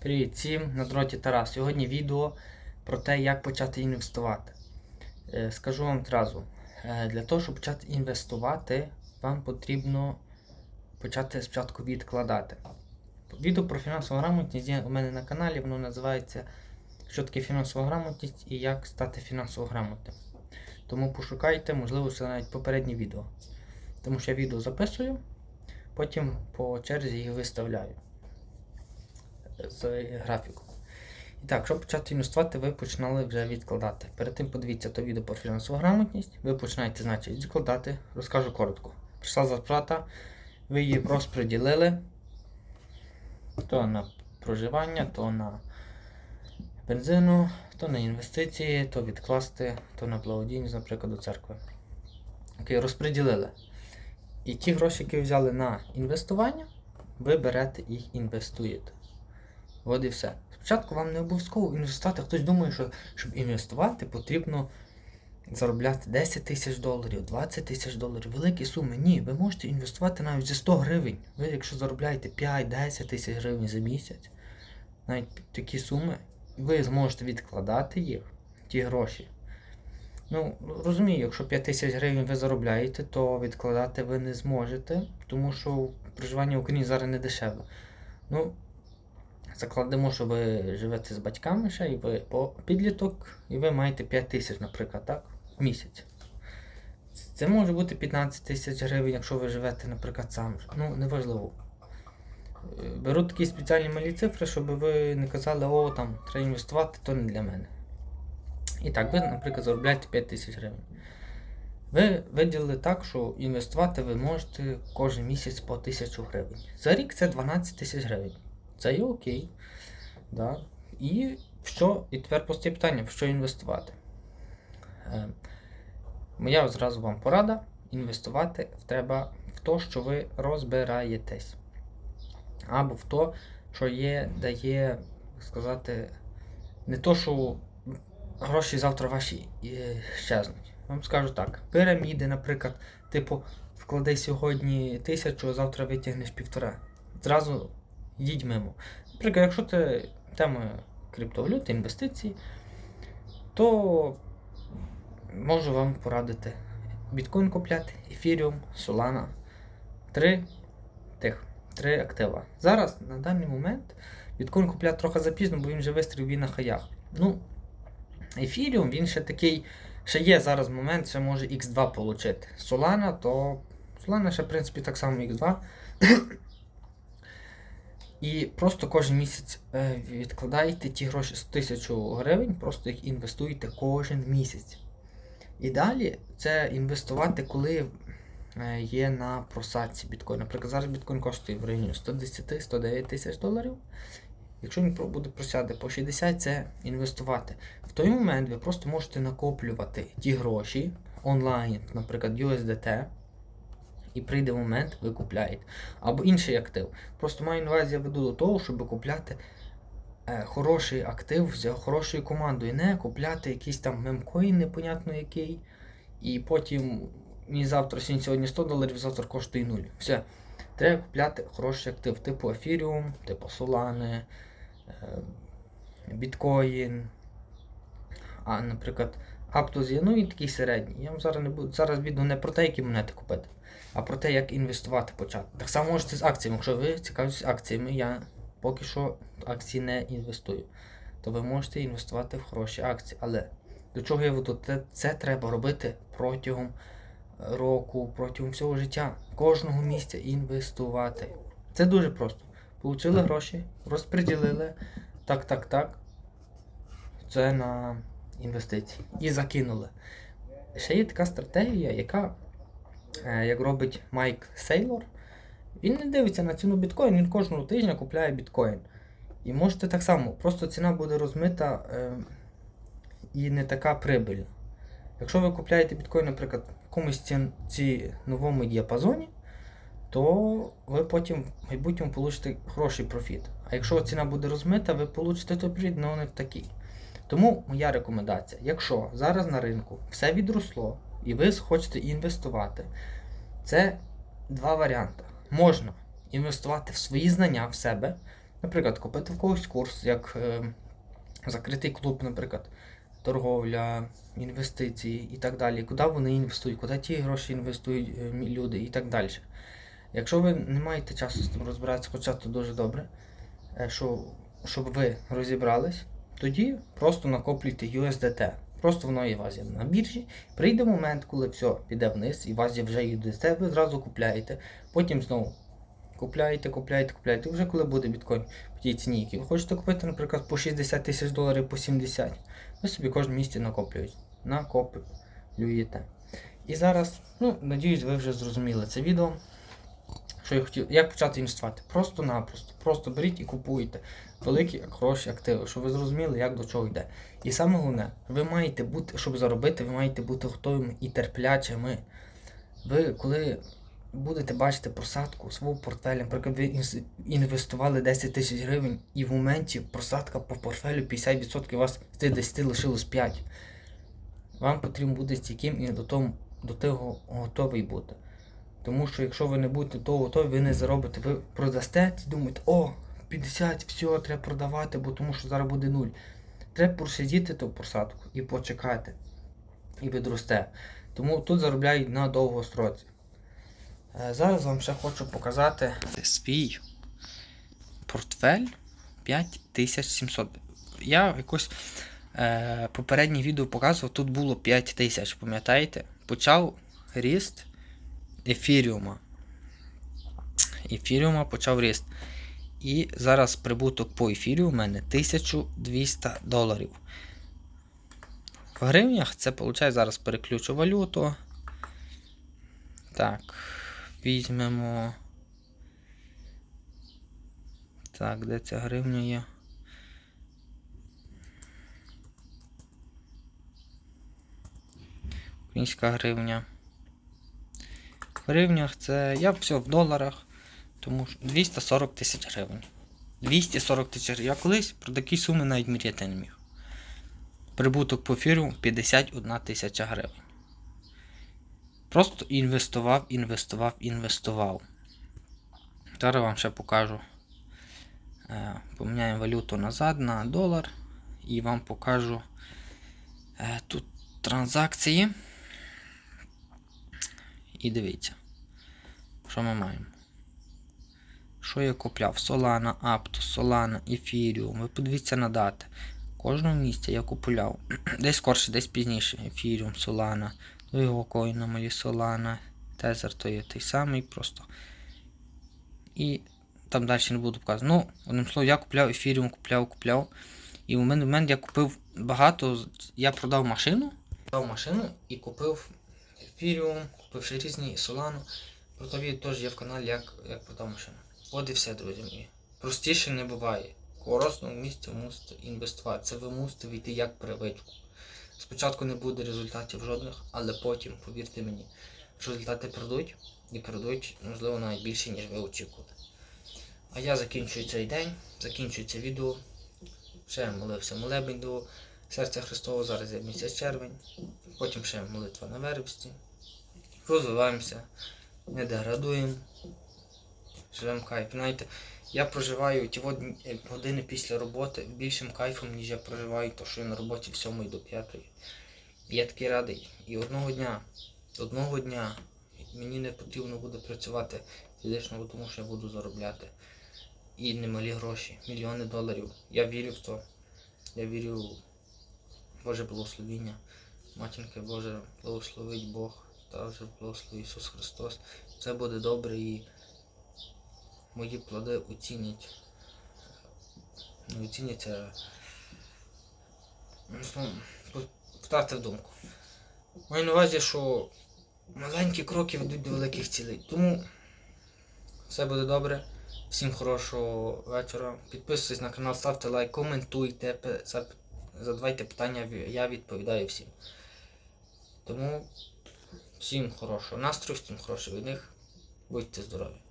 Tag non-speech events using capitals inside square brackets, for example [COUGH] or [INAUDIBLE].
Привіт всім, на дроті Тарас. Сьогодні відео про те, як почати інвестувати. Е, Скажу вам одразу, е, для того, щоб почати інвестувати, вам потрібно почати спочатку відкладати. Відео про фінансову грамотність є у мене на каналі, воно називається Що таке фінансова грамотність і як стати фінансово грамотним. Тому пошукайте, можливо, це навіть попереднє відео. Тому що я відео записую, потім по черзі їх виставляю з графіку. І так, щоб почати інвестувати, ви починали вже відкладати. Перед тим подивіться то відео про фінансову грамотність. Ви починаєте, значить, відкладати. Розкажу коротко. Прийшла зарплата, ви її розподілили то на проживання, то на бензину, то на інвестиції, то відкласти, то на благодійність, наприклад, до церкви. Окей, розподілили. І ті гроші, які ви взяли на інвестування, ви берете і інвестуєте. От і все. Спочатку вам не обов'язково інвестувати. Хтось думає, що щоб інвестувати, потрібно заробляти 10 тисяч доларів, 20 тисяч доларів, великі суми. Ні, ви можете інвестувати навіть за 100 гривень. Ви, якщо заробляєте 5-10 тисяч гривень за місяць, навіть такі суми, ви зможете відкладати їх, ті гроші. Ну, розумію, якщо 5 тисяч гривень ви заробляєте, то відкладати ви не зможете, тому що проживання в Україні зараз не дешеве. Ну, закладемо, що ви живете з батьками ще, і ви по підліток, і ви маєте 5 тисяч, наприклад, так, в місяць. Це може бути 15 тисяч гривень, якщо ви живете, наприклад, сам. Ну, неважливо. Е, Беру такі спеціальні малі цифри, щоб ви не казали, о, там, треба інвестувати, то не для мене. І так, ви, наприклад, заробляєте 5 тисяч гривень. Ви виділили так, що інвестувати ви можете кожен місяць по 1000 гривень. За рік це 12 тисяч гривень. Це є окей. Да. І що, і тепер просте питання, в що інвестувати? Е, моя зразу вам порада: інвестувати треба в те, що ви розбираєтесь. Або в те, що є, дає, сказати, не то, що гроші завтра ваші е, щезнуть. Вам скажу так: піраміди, наприклад, типу, вклади сьогодні тисячу, а завтра витягнеш півтора. Зразу йдіть мимо. Наприклад, якщо це тема криптовалюти, інвестицій, то можу вам порадити біткоін купляти, ефіріум, Solana. Три тих, три актива. Зараз, на даний момент, біткоін купляти трохи запізно, бо він вже вистрілив він на хаях. Ну, ефіріум, він ще такий, ще є зараз момент, ще може X2 отримати. Solana, то Solana ще, в принципі, так само X2. І просто кожен місяць е, відкладаєте ті гроші з 1000 гривень, просто їх інвестуєте кожен місяць. І далі це інвестувати, коли е, є на просадці біткоін. Наприклад, зараз біткоін коштує в районі 110-109 тисяч доларів. Якщо він буде просяде по 60, це інвестувати. В той момент ви просто можете накоплювати ті гроші онлайн, наприклад, USDT. І прийде момент, ви купляєте. Або інший актив. Просто маю на увазі, я веду до того, щоб купляти е, хороший актив з хорошою командою. Не купляти якийсь там мемкоін, непонятно який. І потім мені завтра сьогодні сьогодні 100 доларів, завтра коштує 0. Все. Треба купляти хороший актив, типу Ефіріум, типу Solana, е, біткоін. А, наприклад, Aptos є, ну і такий середній. Я вам зараз не буду. Зараз відео не про те, які монети купити, а про те, як інвестувати почати. Так само можете з акціями. Якщо ви цікавитесь акціями, я поки що акції не інвестую. То ви можете інвестувати в хороші акції. Але до чого я веду? Це, це треба робити протягом року, протягом всього життя. Кожного місця інвестувати. Це дуже просто. Получили гроші, розподілили. Так, так, так. Це на інвестиції. І закинули. Ще є така стратегія, яка, е, як робить Майк Сейлор, він не дивиться на ціну біткоін, він кожного тижня купляє біткоін. І можете так само, просто ціна буде розмита е, і не така прибильна. Якщо ви купляєте біткоін, наприклад, в якомусь ці, ці новому діапазоні, то ви потім в майбутньому получите хороший профіт. А якщо ціна буде розмита, ви получите той профіт, але не такий. Тому моя рекомендація, якщо зараз на ринку все відросло і ви хочете інвестувати, це два варіанти. Можна інвестувати в свої знання в себе, Наприклад, купити в когось курс, як е, закритий клуб, наприклад, торговля, інвестиції і так далі. Куди вони інвестують, куди ті гроші інвестують е, люди і так далі. Якщо ви не маєте часу з тим розбиратися, хоча це дуже добре, е, що, щоб ви розібрались, тоді просто накоплюйте USDT. Просто воно є вас є на біржі. Прийде момент, коли все піде вниз, і вас є вже USDT, ви зразу купляєте. Потім знову купляєте, купляєте, купляєте. Вже коли буде біткоін по тій ціні, які ви хочете купити, наприклад, по 60 тисяч доларів, по 70, ви собі кожен місяць накоплюєте. Накоплюєте. І зараз, ну, надіюсь, ви вже зрозуміли це відео. Що я хотів, як почати інвестувати? Просто-напросто. Просто беріть і купуйте великі хороші активи, щоб ви зрозуміли, як до чого йде. І саме головне, ви маєте бути, щоб заробити, ви маєте бути готовими і терплячими. Ви коли будете бачити просадку свого портфеля, наприклад, ви інвестували 10 тисяч гривень, і в моменті просадка по портфелю 50%, у вас з тих 10 лишилось 5. Вам потрібно бути стійким і до того, до того готовий бути. Тому що якщо ви не будете того готові, ви не заробите. Ви продасте і думаєте, о, 50, все, треба продавати, бо тому що зараз буде нуль. Треба просидіти ту просадку і почекати. І відросте. Тому тут заробляють на довгостроці. Е, Зараз вам ще хочу показати свій портфель 5700. Я якось е, попереднє відео показував, тут було 5000, пам'ятаєте? Почав ріст ефіріума. Ефіріума почав ріст. І зараз прибуток по ефірі у мене 1200 доларів. В гривнях це виходить, зараз переключу валюту. Так, візьмемо. Так, де ця гривня є? Українська гривня. Гривнях це. Я все в доларах. Тому що 240 тисяч гривень. 240 тисяч. Я колись про такі суми навіть мріяти не міг. Прибуток по фірму 51 тисяча гривень. Просто інвестував, інвестував, інвестував. Зараз вам ще покажу. Е, Поміняємо валюту назад на долар. І вам покажу е, тут транзакції. І дивіться, що ми маємо. Що я купляв? Solana, Aptos, Solana, Ethereum. Ви подивіться на дати. Кожного місця я купляв. [CLEARS THROAT] Десь скорше, десь пізніше. Ethereum, Solana. Ну його коїна мої Solana. Tether то є той самий просто. І там далі не буду показувати. Ну, одним словом, я купляв Ethereum, купляв, купляв. І в мене момент я купив багато. Я продав машину. Продав машину і купив Купив ще різні Solana. Про то теж є в каналі, як, як машину. От і все, друзі мої. Простіше не буває. Коросному місці мусите інвестувати. Це ви мусите війти як привичку. Спочатку не буде результатів жодних, але потім, повірте мені, результати прийдуть і прийдуть, можливо, навіть більше, ніж ви очікували. А я закінчую цей день, закінчую це відео. Ще молився молебень до серця Христового, зараз є місяць червень. Потім ще молитва на вербсті. Розвиваємося, не деградуємо. Живемо кайф. Знаєте, я проживаю ті е, години після роботи більшим кайфом, ніж я проживаю, то що я на роботі з 7 до 5. І я такий радий. І одного дня, одного дня мені не потрібно буде працювати фізично, тому що я буду заробляти. І немалі гроші, мільйони доларів. Я вірю в то. Я вірю в Боже благословіння. Матінки Боже, благословить Бог, та вже Ісус Христос. Це буде добре і мої плоди оцінять. Оціняться. ну, словом, Втратив думку. Маю на увазі, що маленькі кроки ведуть до великих цілей. Тому все буде добре. Всім хорошого вечора. Підписуйтесь на канал, ставте лайк, коментуйте, задавайте питання, я відповідаю всім. Тому всім хорошого настрою, всім хороших них. Будьте здорові.